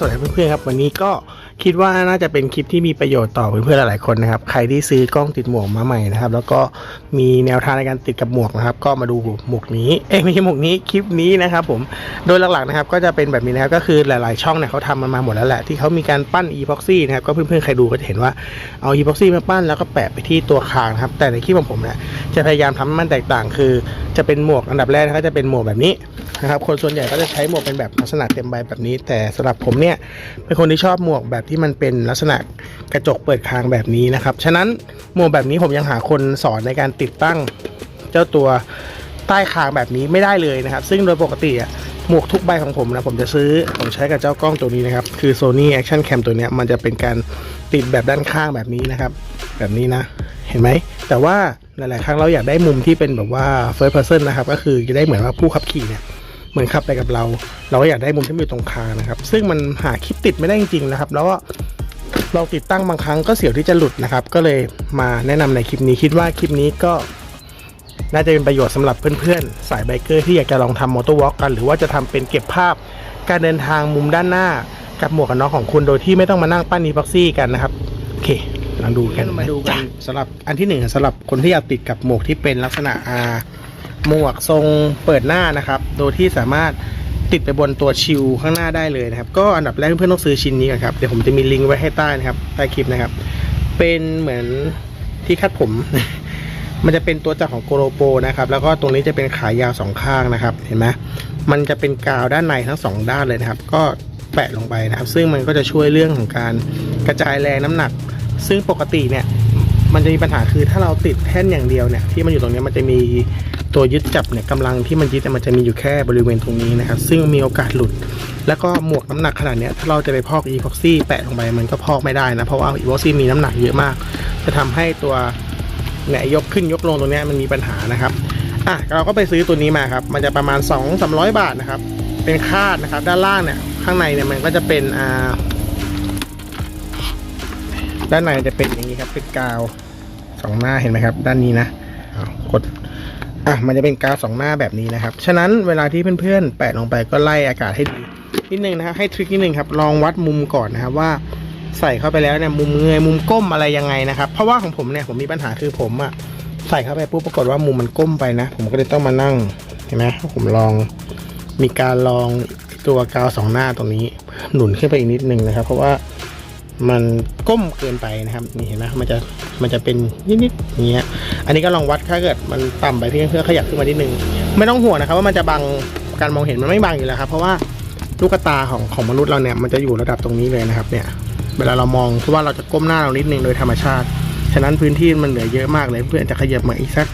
สวัสดีเพื่อนๆครับ วันนี้ก็ คิดว่าน่าจะเป็นคลิปที่มีประโยชน์ต่อเพื่อนๆหลายๆคนนะครับ ใครที่ซื้อกล้องติดหมวกมาใหม่นะครับ แล้วก็มีแนวทางในการติดกับหมวกนะครับ ก็มาดูหมวกนี้ เอ้ยไม่ใช่หมวกนี้คลิปนี้นะครับ ผม โดยหลักๆนะครับ ก็จะเป็นแบบนี้นะครับ ก็คือหลายๆช่องเนี่ยเขาทำมันมาหมดแล้วแหละที่เขามีการปั้น e p o x y นะครับ ก็เพื่อนๆใครดูก็จะเห็นว่าเอา e p o x y มาปั้นแล้วก็แปะไปที่ตัวคางนะครับ แต่ในคลิปของผมเนี่ยจะพยายามทำให้มันแตกต่าง คือจะเป็นหมวกอันดับแรกนะครับจะเป็นหมวกแบบนี้นะครับ คนส่วนใหญ่ก็จะใช้หมวกเป็นแบบลักษณะเต็มใบแบบนี้ แต่สำหรับผมเนี่ยเป็นคนที่ชอบหมวกแบบที่มันเป็นลักษณะกระจกเปิดคางแบบนี้นะครับ ฉะนั้นหมวกแบบนี้ผมยังหาคนสอนในการติดตั้งเจ้าตัวใต้คางแบบนี้ไม่ได้เลยนะครับ ซึ่งโดยปกติอะหมวกทุกใบของผมนะผมจะซื้อผมใช้กับเจ้ากล้องตัวนี้นะครับ คือ Sony Action Cam ตัวนี้มันจะเป็นการติดแบบด้านข้างแบบนี้นะครับ แบบนี้นะเห็นไหม แต่ว่าหลาย ๆ ครั้งเราอยากได้มุมที่เป็นแบบว่า first person นะครับ ก็คือจะได้เหมือนว่าผู้ขับขี่เนี่ย เหมือนขับไปกับเรา เราก็อยากได้มุมที่มันอยู่ตรงคางนะครับ ซึ่งมันหาคลิปติดไม่ได้จริงๆนะครับ แล้วก็เราติดตั้งบางครั้งก็เสี่ยวที่จะหลุดนะครับ ก็เลยมาแนะนำในคลิปนี้คิดว่าคลิปนี้ก็ น่าจะเป็นประโยชน์สำหรับเพื่อนๆ สายไบเกอร์ที่อยากจะลองทำมอเตอร์วอล์กกัน หรือว่าจะทำเป็นเก็บภาพการเดินทางมุมด้านหน้ากับหมวกกันน็อกของคุณโดยที่ไม่ต้องมานั่งปั้นนีพ็อกซี่กันนะครับโอเคมาดูกันมาดูกันสำหรับอันที่หนึ่งสำหรับคนที่อยากติดกับหมวกที่เป็นลักษณะอ่า หมวกทรงเปิดหน้านะครับ โดยที่สามารถติดไปบนตัวชิลข้างหน้าได้เลยนะครับ ก็อันดับแรกเพื่อนต้องซื้อชิ้นนี้ก่อนครับ เดี๋ยวผมจะมีลิงก์ไว้ให้ใต้นะครับใต้คลิปนะครับ เป็นเหมือนที่คาดผม มันจะเป็นตัวจักรของโกโ o โปนะครับ แล้วก็ตรงนี้จะเป็นขายาวสองข้างนะครับ เห็นไหมมันจะเป็นกาวด้านในทั้งสองด้านเลยนะครับ ก็แปะลงไปนะครับ ซึ่งมันก็จะช่วยเรื่องของการกระจายแรงน้ำหนัก ซึ่งปกติเนี่ย มันจะมีปัญหาคือถ้าเราติดแท่นอย่างเดียวเนี่ยที่มันอยู่ตรงนี้มันจะมี ตัวยึดจับเนี่ยกำลังที่มันยึดเนี่ยมันจะมีอยู่แค่บริเวณตรงนี้นะครับ ซึ่งมีโอกาสหลุด แล้วก็หมวกน้ำหนักขนาดเนี้ยถ้าเราจะไปพอกอีพ็อกซี่แปะลงไปมันก็พอกไม่ได้นะ เพราะว่าอีพ็อกซี่มีน้ำหนักเยอะมาก จะทำให้ตัวเนี่ยยกขึ้นยกลงตรงเนี้ยมันมีปัญหานะครับอะเราก็ไปซื้อตัวนี้มาครับ มันจะประมาณ 2 3 0 0 บาทนะครับ เป็นคาดนะครับ ด้านล่างเนี่ยข้างในเนี่ยมันก็จะเป็นอ่าด้านในจะเป็นอย่างนี้ครับเป็นกาวสองหน้าเห็นไหมครับ ด้านนี้นะกด อะมันจะเป็นกาวสองหน้าแบบนี้นะครับ ฉะนั้นเวลาที่เพื่อนๆ แปะลงไปก็ไล่อากาศให้ดีนิดนึงนะครับให้ทริคนิดนึงครับ ลองวัดมุมก่อนนะครับว่าใส่เข้าไปแล้วเนี่ยมุมเงยมุมก้มอะไรยังไงนะครับ เพราะว่าของผมเนี่ยผมมีปัญหาคือผมอะใส่เข้าไปปุ๊บปรากฏว่ามุมมันก้มไปนะ ผมก็เลยต้องมานั่งเห็นไหมผมลองมีการลองตัวกาวสองหน้าตรงนี้ หนุนขึ้นไปอีกนิดนึงนะครับ เพราะว่ามันก้มเกินไปนะครับนี่เห็นไหมมันจะมันจะเป็นนิดๆอย่างเงี้ย อันนี้ก็ลองวัดถ้าเกิดมันต่ำไปเพียงเพื่อขยับขึ้นมานิดนึง ไม่ต้องห่วงนะครับว่ามันจะบังการมองเห็นมันไม่บังอยู่แล้วครับ เพราะว่าลูกตาของของมนุษย์เราเนี่ยมันจะอยู่ระดับตรงนี้เลยนะครับเนี่ยเวลาเรามองเพราะว่าเราจะก้มหน้าเรานิดนึงโดยธรรมชาติ ฉะนั้นพื้นที่มันเหลือเยอะมากเลยเพื่อนจะขยับมาอีกสัก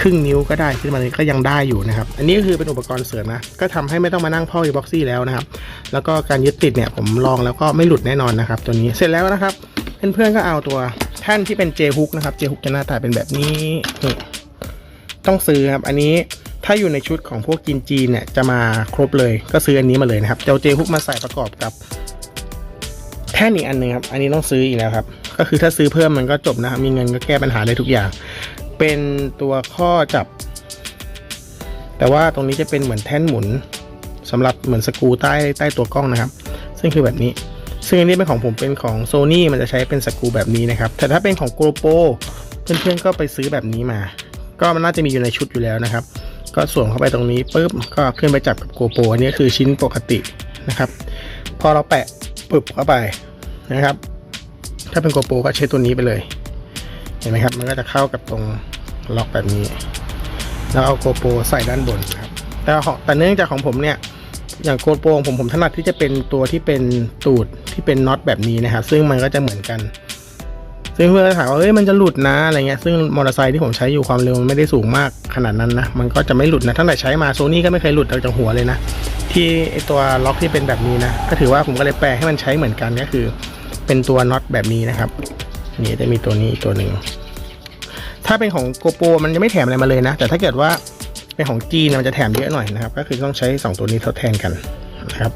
ครึ่งนิ้วก็ได้ขึ้นมาเลยก็ยังได้อยู่นะครับ อันนี้ก็คือเป็นอุปกรณ์เสริมนะ ก็ทำให้ไม่ต้องมานั่งพ่ออีบ็อกซี่แล้วนะครับ แล้วก็การยึดติดเนี่ยผมลองแล้วก็ไม่หลุดแน่นอนนะครับ ตัวนี้เสร็จแล้วนะครับ เพื่อนๆก็เอาตัวแท่นที่เป็นเจฮุกนะครับเจฮุกจะหน้าตาเป็นแบบนี้นี่ต้องซื้อครับ อันนี้ถ้าอยู่ในชุดของพวกกินจีนเนี่ยจะมาครบเลยก็ซื้ออันนี้มาเลยนะครับจะเอาเจฮุกมาใส่ประกอบกับแท่นอีกอันหนึ่งครับ อันนี้ต้องซื้ออีกแล้วครับ ก็คือถ้าซื้อเพิ่มมันก็จบนะครับ มีเงินก็แก้ปัญหาได้ทุกอย่าง เป็นตัวข้อจับ แต่ว่าตรงนี้จะเป็นเหมือนแท่นหมุนสำหรับเหมือนสกรูใต้ใต้ตัวกล้องนะครับ ซึ่งคือแบบนี้ ซึ่งอันนี้เป็นของผมเป็นของ Sony มันจะใช้เป็นสกรูแบบนี้นะครับ แต่ถ้าเป็นของ GoPro เพื่อนๆก็ไปซื้อแบบนี้มา ก็มันน่าจะมีอยู่ในชุดอยู่แล้วนะครับ ก็สวมเข้าไปตรงนี้ปุ๊บก็ขึ้นไปจับกับ GoPro อันนี้คือชิ้นปกตินะครับ พอเราแปะปึ๊บเข้าไปนะครับ ถ้าเป็น GoPro ก็ใช้ตัวนี้ไปเลย เห็นไหมครับ มันก็จะเข้ากับตรงล็อกแบบนี้ แล้วเอา GoPro ใส่ด้านบนครับแต่ของแต่เนื่องจากของผมเนี่ย อย่างโกโปรงผมผมถนัดที่จะเป็นตัวที่เป็นตูดที่เป็นน็อตแบบนี้นะครับ ซึ่งมันก็จะเหมือนกัน ซึ่งเพื่อนก็ถามว่าเอ้ยมันจะหลุดนะอะไรเงี้ยซึ่งมอเตอร์ไซค์ที่ผมใช้อยู่ความเร็วมันไม่ได้สูงมากขนาดนั้นนะมันก็จะไม่หลุดนะตั้งแต่ใช้มาโซนี่ก็ไม่เคยหลุดออกจากหัวเลยนะที่ไอตัวล็อกที่เป็นแบบนี้นะก็ถือว่าผมก็เลยแปลให้มันใช้เหมือนกันก็คือ เป็นตัวน็อตแบบนี้นะครับนี่จะมีตัวนี้อีกตัวหนึ่งถ้าเป็นของโกโปรมันจะไม่แถมอะไรมาเลยนะ แต่ถ้าเกิดว่า เป็นของจีนมันจะแถมเยอะหน่อยนะครับ ก็คือต้องใช้ 2 ตัวนี้ทดแทนกันนะครับ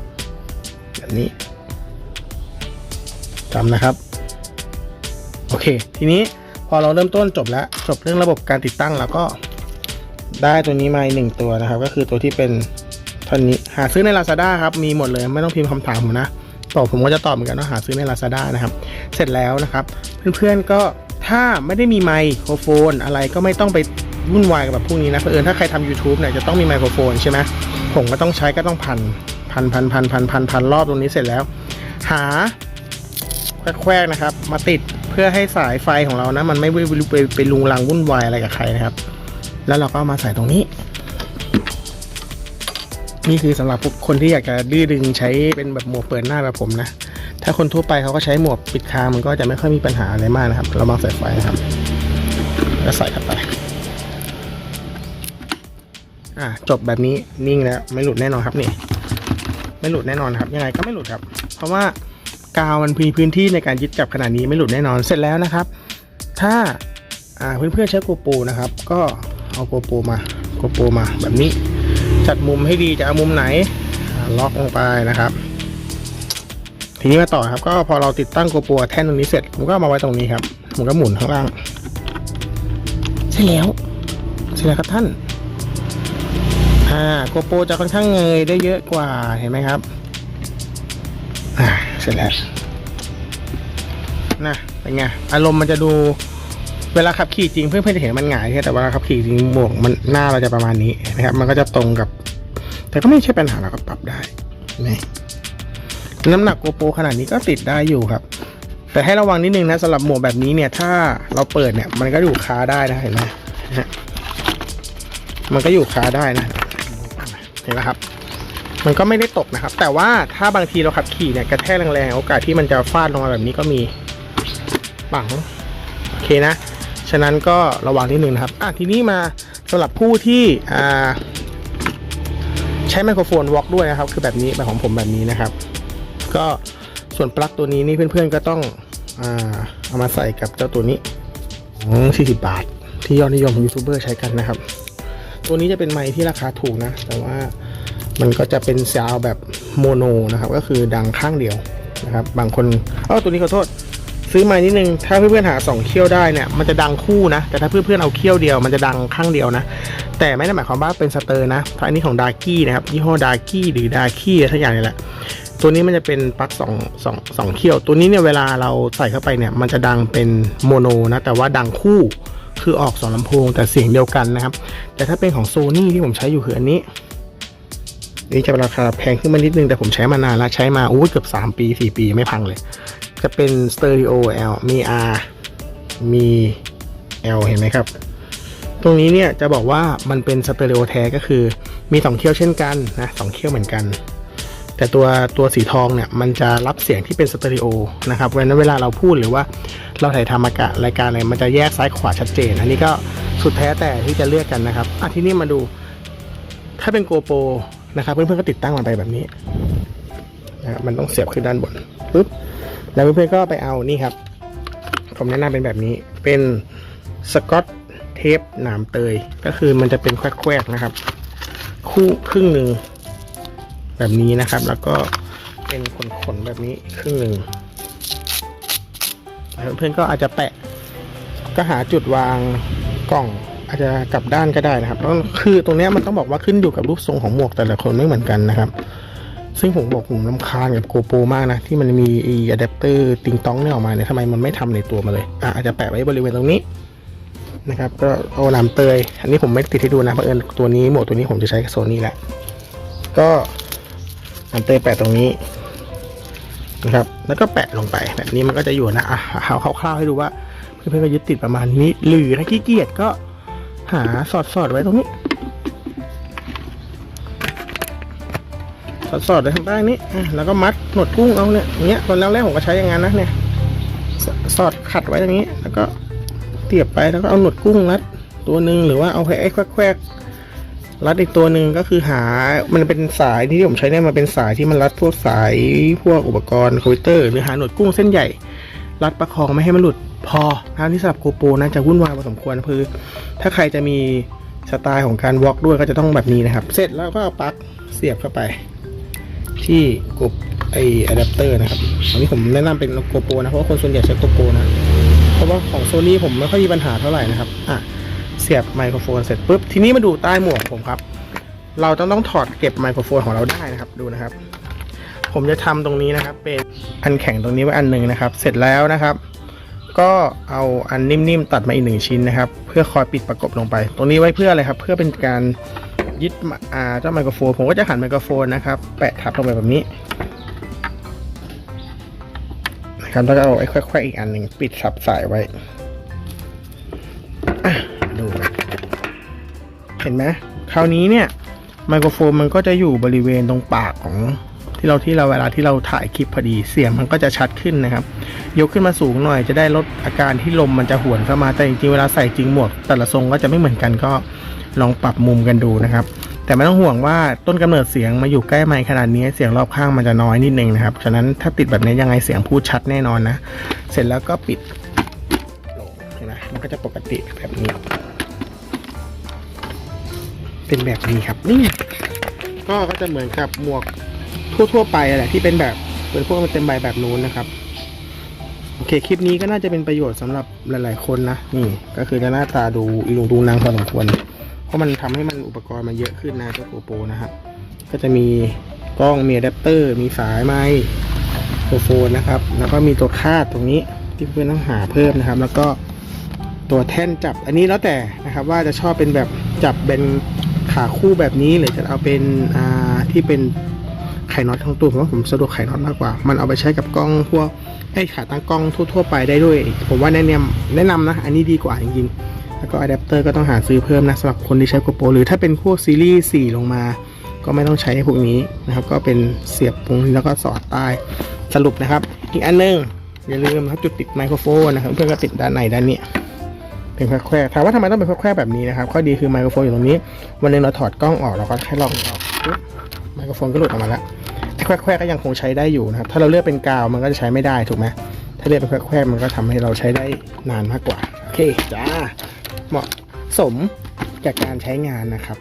แบบนี้จำนะครับ โอเค ทีนี้พอเราเริ่มต้นจบแล้ว จบเรื่องระบบการติดตั้งแล้วก็ได้ตัวนี้มาหนึ่งตัวนะครับ ก็คือตัวที่เป็นท่อนนี้หาซื้อใน Lazada ครับ มีหมดเลยไม่ต้องพิมพ์คำถามผมนะบอกผมก็จะตอบเหมือนกันว่าหาซื้อใน Lazada นะครับ เสร็จแล้วนะครับ เพื่อนๆก็ถ้าไม่ได้มีไมโครโฟนอะไรก็ไม่ต้องไป วุ่นวายกับแบบพวกนี้นะเพราะเอิญถ้าใครทำ YouTube เนี่ยจะต้องมีไมโครโฟนใช่ไหมผมก็ต้องใช้ก็ต้องพันพันพันพันพันพันพันรอบตรงนี้เสร็จแล้ว หาแควกนะครับ มาติดเพื่อให้สายไฟของเรานะมันไม่ไปไปไปลุงลังวุ่นวายอะไรกับใครนะครับ แล้วเราก็ามาใส่ตรงนี้ นี่คือสำหรับคนที่อยากจะดื้อดึงใช้เป็นแบบหมวกเปิดหน้าแบบผมนะ ถ้าคนทั่วไปเขาก็ใช้หมวกปิดคางมันก็จะไม่ค่อยมีปัญหาอะไรมากนะครับ เรามาใส่ไฟนะครับ แล้วใส่เข้าไป อ่าจบแบบนี้นิ่งแล้วไม่หลุดแน่นอนครับนี่ไม่หลุดแน่นอนครับยังไงก็ไม่หลุดครับ เพราะว่ากาวมันมีพื้นที่ในการยึดจับขนาดนี้ไม่หลุดแน่นอนเสร็จแล้วนะครับ ถ้าอ่าเพื่อนๆใช้โกโปรนะครับ ก็เอาโกโปรมาโกโปรมาแบบนี้ จัดมุมให้ดีจะเอามุมไหนอ่าล็อกลงไปนะครับ ทีนี้มาต่อครับ ก็พอเราติดตั้งโกโปรแท่นตรงนี้เสร็จผมก็เอามาไว้ตรงนี้ครับผมก็หมุนข้างล่างเสร็จแล้วเสร็จแล้วครับท่าน อ่าโกโปรจะค่อนข้างเงยได้เยอะกว่าเห็นไหมครับ อ่าเสร็จแล้วนะเป็นไงอารมณ์มันจะดูเวลาขับขี่จริงเพื่อนๆจะเห็นมันหงายแค่แต่เวลาขับขี่จริงหมวกมันหน้าเราจะประมาณนี้นะครับ มันก็จะตรงกับ แต่ก็ไม่ใช่ปัญหาเราก็ปรับได้นี่น้ำหนักโกโปรขนาดนี้ก็ติดได้อยู่ครับ แต่ให้ระวังนิดนึงนะสำหรับหมวกแบบนี้เนี่ย ถ้าเราเปิดเนี่ย มันก็อยู่คาได้นะเห็นไหมฮะมันก็อยู่คาได้นะ เห็นไหมครับ มันก็ไม่ได้ตกนะครับ แต่ว่าถ้าบางทีเราขับขี่เนี่ยกระแทกแรงๆโอกาสที่มันจะฟาดลงมาแบบนี้ก็มีปังโอเคนะ ฉะนั้นก็ระวังนิดนึงนะครับอะทีนี้มาสำหรับผู้ที่อ่าใช้ไมโครโฟนวอล์กด้วยนะครับ คือแบบนี้แบบของผมแบบนี้นะครับ ก็ส่วนปลั๊กตัวนี้นี่เพื่อนๆก็ต้องอ่าเอามาใส่กับเจ้าตัวนี้สี่สิบบาท ที่ยอดนิยมของยูทูบเบอร์ใช้กันนะครับ ตัวนี้จะเป็นไมค์ที่ราคาถูกนะ แต่ว่ามันก็จะเป็นซาวแบบโมโนนะครับ ก็คือดังข้างเดียวนะครับ บางคนเออตัวนี้ขอโทษ ซื้อไมานิดนึง ถ้าเพื่อนๆหาสองเคี่ยวได้เนี่ย มันจะดังคู่นะ แต่ถ้าเพื่อนๆเอาเคี่ยวเดียว มันจะดังข้างเดียวนะ แต่ไม่ได้หมายความว่าเป็นสเตอร์นะอันนี้ของดาร์กี้นะครับยี่ห้อดาร์กี้หรือดาร์กี้ทุกอย่างนี่แหละตัวนี้มันจะเป็นปลั๊กสองสองสองเคี่ยว ตัวนี้เนี่ยเวลาเราใส่เข้าไปเนี่ยมันจะดังเป็นโมโนนะแต่ว่าดังคู่ คือออกสองลำโพงแต่เสียงเดียวกันนะครับ แต่ถ้าเป็นของโซนี่ที่ผมใช้อยู่คืออันนี้นี่จะราคาแพงขึ้นมานิดนึงแต่ผมใช้มานานแล้วใช้มาอู้เกือบ 3 ปี 4 ปีไม่พังเลย จะเป็นสเตอริโอ L มี R มี L เห็นไหมครับ ตรงนี้เนี่ยจะบอกว่ามันเป็นสเตอริโอแท้ก็คือมี 2เคี่ยวเช่นกันนะสองเคี่ยวเหมือนกัน แต่ตัวตัวสีทองเนี่ยมันจะรับเสียงที่เป็นสเตอริโอนะครับเพราะฉะนั้นเวลาเราพูดหรือว่าเราถ่ายทำอากาศรายการอะไรมันจะแยกซ้ายขวาชัดเจน อันนี้ก็สุดแท้แต่ที่จะเลือกกันนะครับอะที่นี่มาดูถ้าเป็นโกโปรนะครับเพื่อนๆก็ติดตั้งมันไปแบบนี้นะมันต้องเสียบขึ้นด้านบนปุ๊บแล้วเพื่อนๆก็ไปเอานี่ครับผมแนะนำเป็นแบบนี้เป็นสกอตเทปหนามเตย ก็คือมันจะเป็นแควกๆนะครับ คู่ครึ่งหนึ่ง แบบนี้นะครับ แล้วก็เป็นขนๆแบบนี้ครึ่งหนึ่งเพื่อนๆก็อาจจะแปะ ก็หาจุดวางกล่องอาจจะกลับด้านก็ได้นะครับแล้วคือตรงนี้มันต้องบอกว่าขึ้นอยู่กับรูปทรงของหมวกแต่ละคนไม่เหมือนกันนะครับ ซึ่งผมบอกผมลำคาญกับโกโปรมากนะ ที่มันมีไอ้อะแดปเตอร์ติงต้องเนี่ยออกมาเนี่ยทำไมมันไม่ทำในตัวมาเลยอะอาจจะแปะไว้บริเวณตรงนี้นะครับ ก็เอาน้ำเตย อันนี้ผมไม่ติดให้ดูนะเพราะเอิญตัวนี้หมวกตัวนี้ผมจะใช้กับโซนี่แหละก็ น้ำเตยแปะตรงนี้นะครับ แล้วก็แปะลงไปแบบนี้มันก็จะอยู่นะอะเอาคร่าวๆให้ดูว่าเพื่อนๆก็ยึดติดประมาณนี้ หรือถ้าขี้เกียจก็หาสอดสอดๆไว้ตรงนี้ สอดสอดๆไว้ทางใต้นี้แล้วก็มัดหนวดกุ้งเอาเนี่ยอย่างเงี้ยตอนแรกๆผมก็ใช้อย่างนั้นนะเนี่ยสอดขัดไว้ตรงนี้ แล้วก็เตียบไปแล้วก็เอาหนวดกุ้งรัดตัวหนึ่งหรือว่าเอาไอ้แควกๆ รัดอีกตัวหนึ่งก็คือหา มันเป็นสายที่ผมใช้เนี่ยมันเป็นสายที่มันรัดพวกสายพวกอุปกรณ์คอมพิวเตอร์ หรือหาหนวดกุ้งเส้นใหญ่ รัดประคองไม่ให้มันหลุดพอนะที่สำหรับโกโปรนะจะวุ่นวายพอสมควรคือ ถ้าใครจะมีสไตล์ของการวอล์กด้วยก็จะต้องแบบนี้นะครับ เสร็จแล้วก็เอาปลั๊กเสียบเข้าไป ที่กบไออะแดปเตอร์นะครับอันนี้ผมแนะนำเป็นโกโปนะเพราะว่าคนส่วนใหญ่ใช้โกโปนะ เพราะว่าของโซนี่ผมไม่ค่อยมีปัญหาเท่าไหร่นะครับอะ เสียบไมโครโฟนเสร็จปุ๊บทีนี้มาดูใต้หมวกผมครับ เราต้องต้องถอดเก็บไมโครโฟนของเราได้นะครับดูนะครับ ผมจะทำตรงนี้นะครับ เป็นอันแข็งตรงนี้ไว้อันหนึ่งนะครับ เสร็จแล้วนะครับ ก็เอาอันนิ่มๆตัดมาอีกหนึ่งชิ้นนะครับ เพื่อคอยปิดประกบลงไป ตรงนี้ไว้เพื่ออะไรครับ เพื่อเป็นการยึดมาอ่าเจ้าไมโครโฟน ผมก็จะหันไมโครโฟนนะครับ แปะทับลงไปแบบนี้นะครับแล้วก็เอาไอ้แควๆอีกอันหนึ่งปิดซับสายไว้ เห็นไหมคราวนี้เนี่ยไมโครโฟนมันก็จะอยู่บริเวณตรงปากของที่เราที่เราเวลาที่เราถ่ายคลิปพอดีเสียงมันก็จะชัดขึ้นนะครับ ยกขึ้นมาสูงหน่อยจะได้ลดอาการที่ลมมันจะหวนเข้ามาแต่จริงๆเวลาใส่จริงหมวก แต่ละทรงก็จะไม่เหมือนกันก็ลองปรับมุมกันดูนะครับ แต่ไม่ต้องห่วงว่าต้นกำเนิดเสียงมาอยู่ใกล้ไมค์ขนาดนี้เสียงรอบข้างมันจะน้อยนิดนึงนะครับฉะนั้นถ้าติดแบบนี้ยังไงเสียงพูดชัดแน่นอนนะ เสร็จแล้วก็ปิดลงนไหมมันก็จะปกติแบบนี้ เป็นแบบนี้ครับนี่ก็ก็จะเหมือนกับหมวกทั่วๆไปแหละที่เป็นแบบเป็นพวกมันเต็มใบแบบนู้นนะครับโอเคคลิปนี้ก็น่าจะเป็นประโยชน์สำหรับหลาย ๆ คนนะนี่ก็คือจะหน้าตาดูอีลุงตุงนางพอสมควรเพราะมันทำให้มันอุปกรณ์มาเยอะขึ้นนะเจ้าโกโปรนะครับก็จะมีกล้องมีอะแดปเตอร์ มีสายไมค์โครโฟนนะครับ แล้วก็มีตัวคาดตรงนี้ที่เพื่อนต้องหาเพิ่มนะครับ แล้วก็ตัวแท่นจับอันนี้แล้วแต่นะครับ ว่าจะชอบเป็นแบบจับเป็น ขาคู่แบบนี้หรือจะเอาเป็นที่เป็นไขน็อตทั้งตัวผมว่าผมสะดวกไขน็อตมากกว่า มันเอาไปใช้กับกล้องพวกไอ้ขาตั้งกล้องทั่ว ๆ ไปได้ด้วย ผมว่าแนะนำแนะนำนะ อันนี้ดีกว่าจริงๆ แล้วก็อะแดปเตอร์ก็ต้องหาซื้อเพิ่มนะสำหรับคนที่ใช้โกโปรหรือถ้าเป็นพวกซีรีส์4ลงมา ก็ไม่ต้องใช้พวกนี้นะครับ ก็เป็นเสียบตรงนี้แล้วก็สอดใต้สรุปนะครับ อีกอันหนึงอย่าลืมนะครับจุดติดไมโครโฟนนะครับ เพื่อก็ติดด้านในด้านนี้ เป็นแควๆถามว่าทำไมต้องเป็นแควๆแบบนี้นะครับข้อดีคือไมโครโฟนอยู่ตรงนี้ วันหนึงเราถอดกล้องออกเราก็แค่ลองออกไมโครโฟนก็หลุดออกมาแล้วไอ้แควกๆก็ยังคงใช้ได้อยู่นะครับ ถ้าเราเลือกเป็นกาวมันก็จะใช้ไม่ได้ถูกไหมถ้าเลือกเป็นแควๆมันก็ทำให้เราใช้ได้นานมากกว่า โอเคจ้าเหมาะสมกับการใช้งานนะครับ